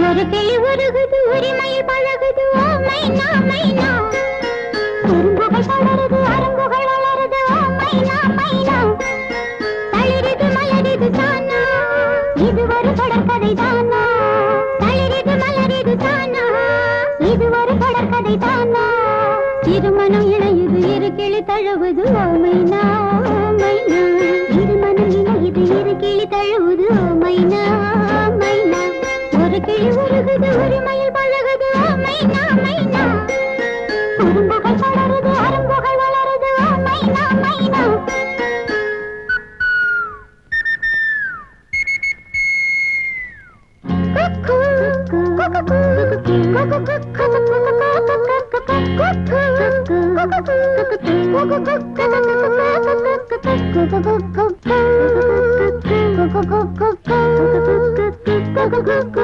ஒரு கிளி உருகுது உரிமையில் பழகுது. ஓ மைனா மைனா குறும்புகள் தொடருது அரும்புகள் வளருது ஓ மைனா மைனா தளிருது மலரிது தானா இது ஒரு தொடர்கதை தானா? தளிருது மலரிது தானா இது ஒரு தொடர்கதை தானா? திருமணம் இணையுது இரு கிளி தழுவது. ஓ மைனா ஒரு கிளி உருகுது உரிமையில் பழகுது ஓ மைனா மைனா குறும்புகள் தொடருது அரும்புகள் வளருது ஓ மைனா மைனா Cuckoo.